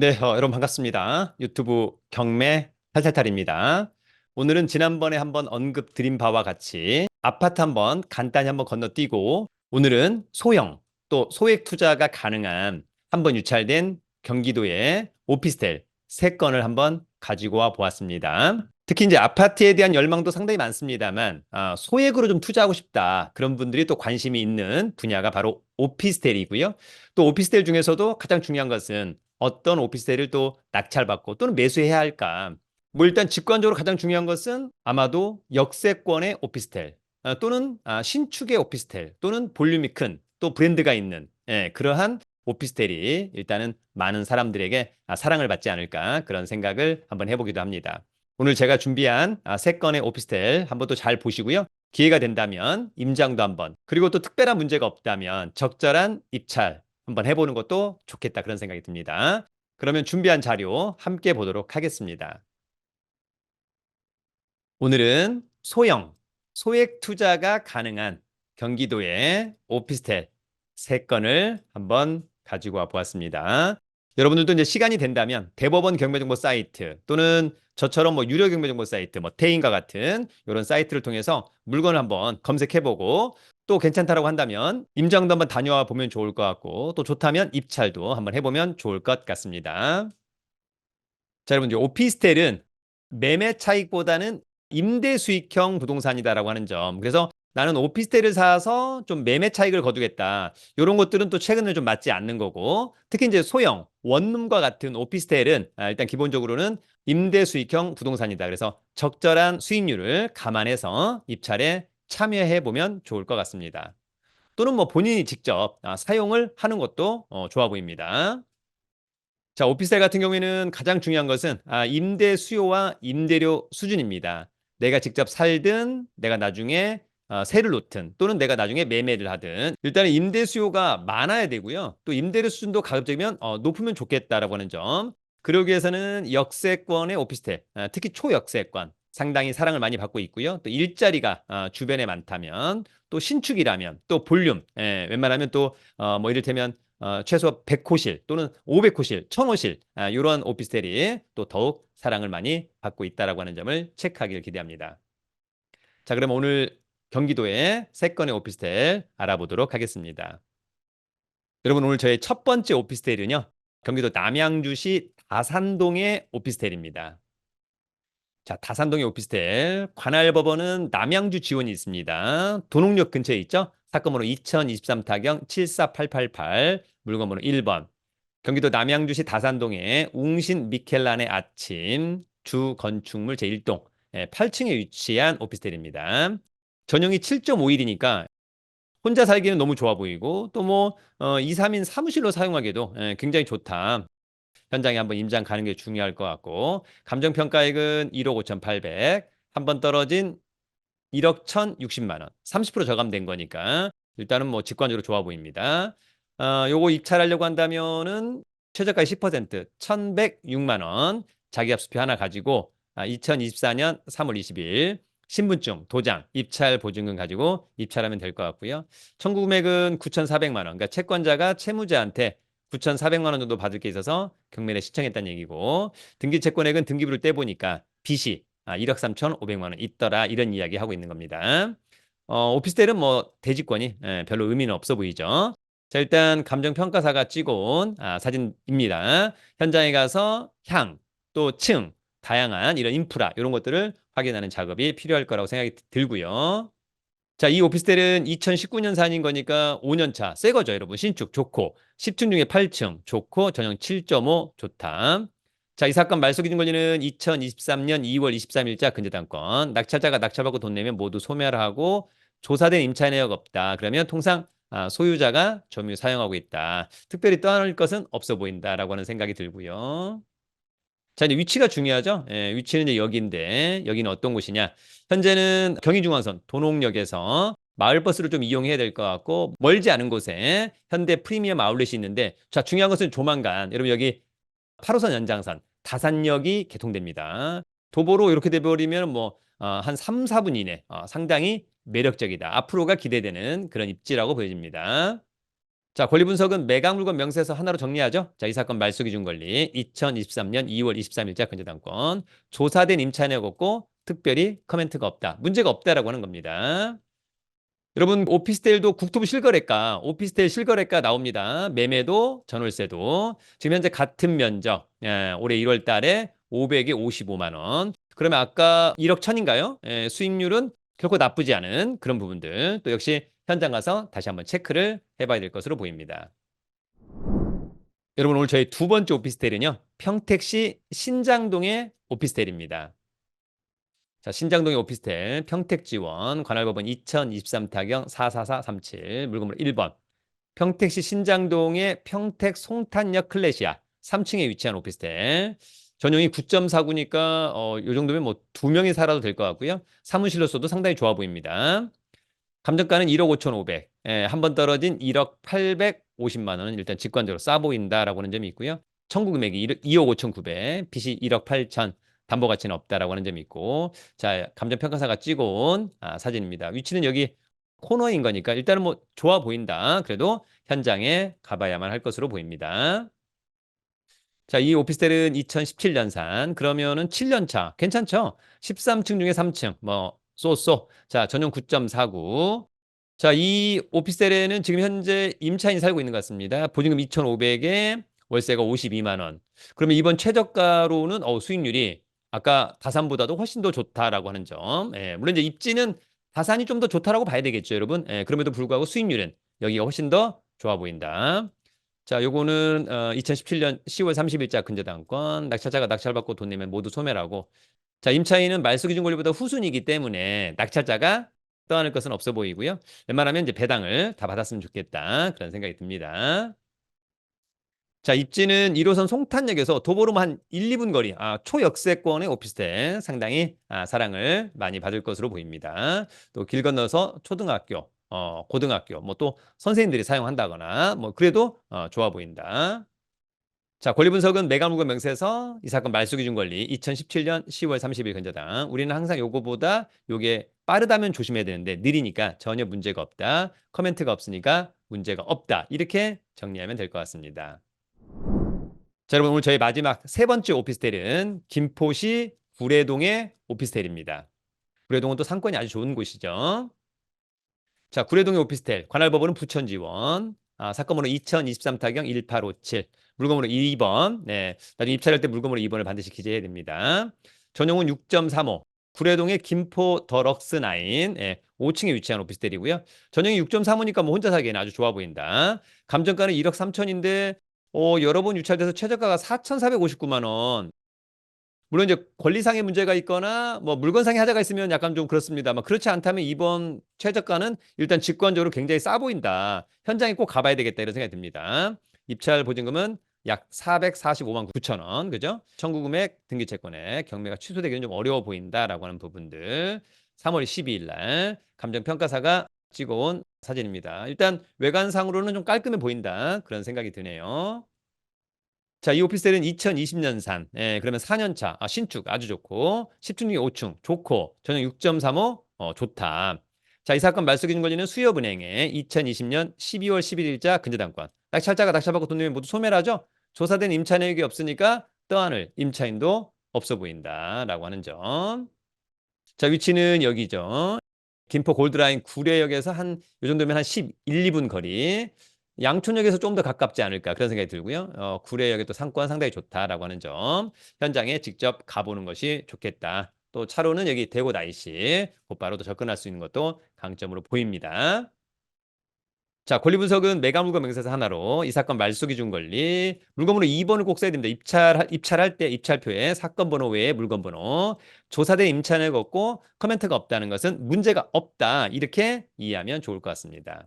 네, 어, 여러분 반갑습니다. 유튜브 경매 탈탈탈입니다. 오늘은 지난번에 한번 언급 드린 바와 같이 아파트 한번 간단히 한번 건너뛰고 오늘은 소형 또 소액 투자가 가능한 한번 유찰된 경기도의 오피스텔 세 건을 한번 가지고 와 보았습니다. 특히 이제 아파트에 대한 열망도 상당히 많습니다만 아, 소액으로 좀 투자하고 싶다 그런 분들이 또 관심이 있는 분야가 바로 오피스텔이고요. 또 오피스텔 중에서도 가장 중요한 것은 어떤 오피스텔을 또 낙찰받고 또는 매수해야 할까? 뭐 일단 직관적으로 가장 중요한 것은 아마도 역세권의 오피스텔 아, 또는 아, 신축의 오피스텔 또는 볼륨이 큰 또 브랜드가 있는 예, 그러한 오피스텔이 일단은 많은 사람들에게 아, 사랑을 받지 않을까 그런 생각을 한번 해보기도 합니다. 오늘 제가 준비한 아, 세 건의 오피스텔 한번 또 잘 보시고요. 기회가 된다면 임장도 한번 그리고 또 특별한 문제가 없다면 적절한 입찰 한번 해보는 것도 좋겠다 그런 생각이 듭니다. 그러면 준비한 자료 함께 보도록 하겠습니다. 오늘은 소형, 소액 투자가 가능한 경기도의 오피스텔 세 건을 한번 가지고 와 보았습니다. 여러분들도 이제 시간이 된다면 대법원 경매정보 사이트 또는 저처럼 뭐 유료 경매정보 사이트, 뭐 태인과 같은 이런 사이트를 통해서 물건을 한번 검색해보고 또 괜찮다라고 한다면 임장도 한번 다녀와 보면 좋을 것 같고 또 좋다면 입찰도 한번 해보면 좋을 것 같습니다. 자, 여러분, 오피스텔은 매매 차익보다는 임대 수익형 부동산이다라고 하는 점. 그래서 나는 오피스텔을 사서 좀 매매 차익을 거두겠다. 이런 것들은 또 최근에 좀 맞지 않는 거고, 특히 이제 소형, 원룸과 같은 오피스텔은 아, 일단 기본적으로는 임대 수익형 부동산이다. 그래서 적절한 수익률을 감안해서 입찰에 참여해 보면 좋을 것 같습니다. 또는 뭐 본인이 직접 아, 사용을 하는 것도 어, 좋아 보입니다. 자, 오피스텔 같은 경우에는 가장 중요한 것은 아, 임대 수요와 임대료 수준입니다. 내가 직접 살든 내가 나중에 어, 세를 놓든 또는 내가 나중에 매매를 하든 일단은 임대 수요가 많아야 되고요. 또 임대료 수준도 가급적이면 어, 높으면 좋겠다라고 하는 점. 그러기 위해서는 역세권의 오피스텔, 아, 특히 초역세권 상당히 사랑을 많이 받고 있고요. 또 일자리가 아, 주변에 많다면 또 신축이라면 또 볼륨, 예, 웬만하면 또뭐 어, 이를테면 어, 최소 100호실 또는 500호실, 1000호실 아, 이런 오피스텔이 또 더욱 사랑을 많이 받고 있다라고 하는 점을 체크하기를 기대합니다. 자, 그럼 오늘 경기도의 세 건의 오피스텔 알아보도록 하겠습니다. 여러분 오늘 저의 첫 번째 오피스텔은요. 경기도 남양주시 다산동의 오피스텔입니다. 자, 다산동의 오피스텔 관할 법원은 남양주 지원이 있습니다. 도농역 근처에 있죠. 사건 번호 2023 타경 74888 물건 번호 1번. 경기도 남양주시 다산동의 웅신 미켈란의 아침 주 건축물 제1동 8층에 위치한 오피스텔입니다. 전용이 7.5일이니까 혼자 살기는 너무 좋아 보이고 또뭐 어, 2, 3인 사무실로 사용하기도 예, 굉장히 좋다. 현장에 한번 임장 가는 게 중요할 것 같고 감정평가액은 1억 5,800, 한 번 떨어진 1억 1,060만 원, 30% 저감된 거니까 일단은 뭐 직관적으로 좋아 보입니다. 어, 요거 입찰하려고 한다면은 최저가 10% 1,106만 원 자기합수표 하나 가지고 아, 2024년 3월 20일 신분증, 도장, 입찰 보증금 가지고 입찰하면 될 것 같고요. 청구 금액은 9,400만 원. 그러니까 채권자가 채무자한테 9,400만 원 정도 받을 게 있어서 경매를 시청했다는 얘기고 등기 채권액은 등기부를 떼보니까 빚이 아, 1억 3,500만 원 있더라 이런 이야기 하고 있는 겁니다. 어, 오피스텔은 뭐 대지권이 예, 별로 의미는 없어 보이죠. 자 일단 감정평가사가 찍어온 아, 사진입니다. 현장에 가서 향, 또 층, 다양한 이런 인프라 이런 것들을 확인하는 작업이 필요할 거라고 생각이 들고요. 자, 이 오피스텔은 2019년 산인 거니까 5년 차, 새 거죠, 여러분. 신축 좋고. 10층 중에 8층 좋고, 전용 7.5 좋다. 자, 이 사건 말소 기준 권리는 2023년 2월 23일자 근저당권. 낙찰자가 낙찰받고 돈 내면 모두 소멸 하고 조사된 임차 내역 없다. 그러면 통상 아, 소유자가 점유 사용하고 있다. 특별히 떠날 것은 없어 보인다라고 하는 생각이 들고요. 자, 이제 위치가 중요하죠. 예, 위치는 이제 여기인데 여기는 어떤 곳이냐? 현재는 경의중앙선 도농역에서 마을버스를 좀 이용해야 될 것 같고 멀지 않은 곳에 현대 프리미엄 아울렛이 있는데 자 중요한 것은 조만간 여러분 여기 8호선 연장선 다산역이 개통됩니다. 도보로 이렇게 돼버리면 뭐한 어, 3, 4분 이내 어, 상당히 매력적이다. 앞으로가 기대되는 그런 입지라고 보여집니다. 자, 권리 분석은 매각 물건 명세서 하나로 정리하죠. 자, 이 사건 말소 기준 권리 2023년 2월 23일자 근저당권 조사된 임차인이 없고 특별히 커멘트가 없다. 문제가 없다라고 하는 겁니다. 여러분 오피스텔도 국토부 실거래가 오피스텔 실거래가 나옵니다. 매매도 전월세도 지금 현재 같은 면적 예, 올해 1월 달에 500에 55만 원. 그러면 아까 1억 천인가요? 예, 수익률은 결코 나쁘지 않은 그런 부분들 또 역시 현장 가서 다시 한번 체크를 해봐야 될 것으로 보입니다. 여러분 오늘 저희 두 번째 오피스텔은요. 평택시 신장동의 오피스텔입니다. 자, 신장동의 오피스텔 평택지원 관할법원 2023 타경 44437 물건번호 1번 평택시 신장동의 평택 송탄역 클래시아 3층에 위치한 오피스텔 전용이 9.49니까 어, 요 정도면 뭐 두 명이 살아도 될 것 같고요. 사무실로서도 상당히 좋아 보입니다. 감정가는 1억 5,500. 예, 한 번 떨어진 1억 850만 원은 일단 직관적으로 싸 보인다라고 하는 점이 있고요. 청구 금액이 2억 5,900, 빚이 1억 8천, 담보 가치는 없다라고 하는 점이 있고, 자 감정 평가사가 찍어온 아, 사진입니다. 위치는 여기 코너인 거니까 일단은 뭐 좋아 보인다. 그래도 현장에 가봐야만 할 것으로 보입니다. 자, 이 오피스텔은 2017년산. 그러면은 7년 차. 괜찮죠? 13층 중에 3층. 뭐 쏘쏘. 자, 전용 9.49. 자, 이 오피스텔에는 지금 현재 임차인이 살고 있는 것 같습니다. 보증금 2,500에 월세가 52만 원. 그러면 이번 최저가로는 어, 수익률이 아까 다산보다도 훨씬 더 좋다라고 하는 점. 예, 물론 이제 입지는 다산이 좀 더 좋다라고 봐야 되겠죠, 여러분. 예, 그럼에도 불구하고 수익률은 여기가 훨씬 더 좋아 보인다. 자, 요거는 어, 2017년 10월 30일자 근저당권 낙찰자가 낙찰받고 돈 내면 모두 소멸하고 자, 임차인은 말소 기준 권리보다 후순이기 때문에 낙찰자가 떠안을 것은 없어 보이고요. 웬만하면 이제 배당을 다 받았으면 좋겠다. 그런 생각이 듭니다. 자, 입지는 1호선 송탄역에서 도보로 한 1, 2분 거리, 아, 초역세권의 오피스텔 상당히 아, 사랑을 많이 받을 것으로 보입니다. 또 길 건너서 초등학교, 어, 고등학교, 뭐 또 선생님들이 사용한다거나 뭐 그래도 어, 좋아 보인다. 자, 권리 분석은 매각물건 명세서 이 사건 말소 기준 권리 2017년 10월 30일 근저당. 우리는 항상 요거보다 요게 빠르다면 조심해야 되는데 느리니까 전혀 문제가 없다. 커멘트가 없으니까 문제가 없다. 이렇게 정리하면 될 것 같습니다. 자, 여러분 오늘 저희 마지막 세 번째 오피스텔은 김포시 구례동의 오피스텔입니다. 구례동은 또 상권이 아주 좋은 곳이죠. 자, 구례동의 오피스텔 관할법원은 부천지원 아, 사건번호 2023 타경 1857 물건번호 2번 네, 나중에 입찰할 때 물건번호 2번을 반드시 기재해야 됩니다. 전용은 6.35 구례동의 김포 더 럭스 나인 예, 5층에 위치한 오피스텔이고요. 전용이 6.35니까 뭐 혼자 사기에는 아주 좋아 보인다. 감정가는 1억 3천인데 어, 여러 번 유찰돼서 최저가가 4,459만 원. 물론 이제 권리상의 문제가 있거나 뭐 물건상의 하자가 있으면 약간 좀 그렇습니다만 그렇지 않다면 이번 최저가는 일단 직관적으로 굉장히 싸 보인다. 현장에 꼭 가봐야 되겠다 이런 생각이 듭니다. 입찰 보증금은 약 445만 9천 원, 그죠? 청구 금액 등기 채권에 경매가 취소되기는 좀 어려워 보인다라고 하는 부분들. 3월 12일 날 감정 평가사가 찍어온 사진입니다. 일단 외관상으로는 좀 깔끔해 보인다 그런 생각이 드네요. 자, 이 오피스텔은 2020년산. 예, 그러면 4년차. 아, 신축 아주 좋고 10층 중에 5층 좋고 전용 6.35 어, 좋다. 자, 이 사건 말소 기준 권리는 수협은행에 2020년 12월 11일자 근저당권. 낙찰자가 낙찰받고 돈 내면 모두 소멸 하죠. 조사된 임차 내역이 없으니까 떠안을 임차인도 없어 보인다라고 하는 점. 자, 위치는 여기죠. 김포 골드라인 구례역에서 한 요 정도면 한 11, 2분 거리. 양촌역에서 좀 더 가깝지 않을까 그런 생각이 들고요. 어, 구례역에 또 상권 상당히 좋다라고 하는 점. 현장에 직접 가보는 것이 좋겠다. 또 차로는 여기 대구 나이시 곧바로 또 접근할 수 있는 것도 강점으로 보입니다. 자, 권리 분석은 매각 물건 명세서 하나로 이 사건 말소 기 준 권리 물건번호 2번을 꼭 써야 됩니다. 입찰 입찰할 때 입찰표에 사건 번호 외에 물건 번호 조사된 임차인을 걷고 커멘트가 없다는 것은 문제가 없다 이렇게 이해하면 좋을 것 같습니다.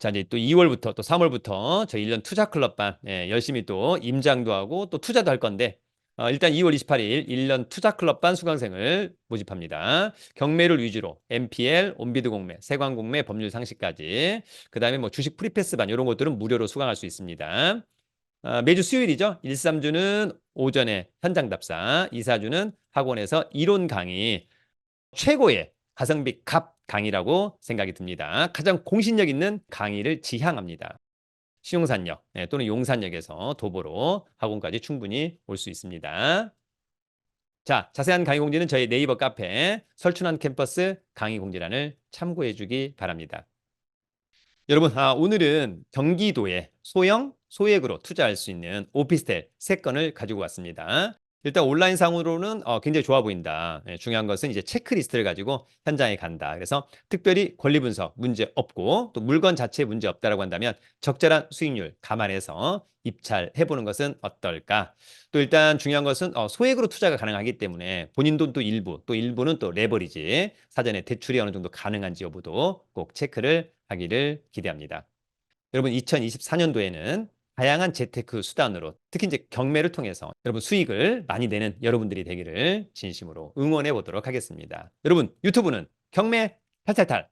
자, 이제 또 2월부터 또 3월부터 저희 1년 투자 클럽반 예, 열심히 또 임장도 하고 또 투자도 할 건데 어, 일단 2월 28일 1년 투자 클럽반 수강생을 모집합니다. 경매를 위주로 MPL, 온비드 공매, 세관 공매, 법률 상식까지 그 다음에 뭐 주식 프리패스 반 이런 것들은 무료로 수강할 수 있습니다. 어, 매주 수요일이죠. 1, 3주는 오전에 현장 답사, 2, 4주는 학원에서 이론 강의 최고의 가성비 갑 강의라고 생각이 듭니다. 가장 공신력 있는 강의를 지향합니다. 신용산역 예, 또는 용산역에서 도보로 학원까지 충분히 올 수 있습니다. 자, 자세한 강의 공지는 저희 네이버 카페 설춘환 캠퍼스 강의 공지란을 참고해 주기 바랍니다. 여러분, 아, 오늘은 경기도에 소형, 소액으로 투자할 수 있는 오피스텔 3건을 가지고 왔습니다. 일단 온라인 상으로는 어, 굉장히 좋아 보인다. 예, 중요한 것은 이제 체크리스트를 가지고 현장에 간다. 그래서 특별히 권리 분석 문제 없고 또 물건 자체에 문제 없다라고 한다면 적절한 수익률 감안해서 입찰해 보는 것은 어떨까? 또 일단 중요한 것은 어, 소액으로 투자가 가능하기 때문에 본인 돈도 일부, 또 일부는 또 레버리지 사전에 대출이 어느 정도 가능한지 여부도 꼭 체크를 하기를 기대합니다. 여러분 2024년도에는 다양한 재테크 수단으로 특히 이제 경매를 통해서 여러분 수익을 많이 내는 여러분들이 되기를 진심으로 응원해 보도록 하겠습니다. 여러분 유튜브는 경매 탈탈탈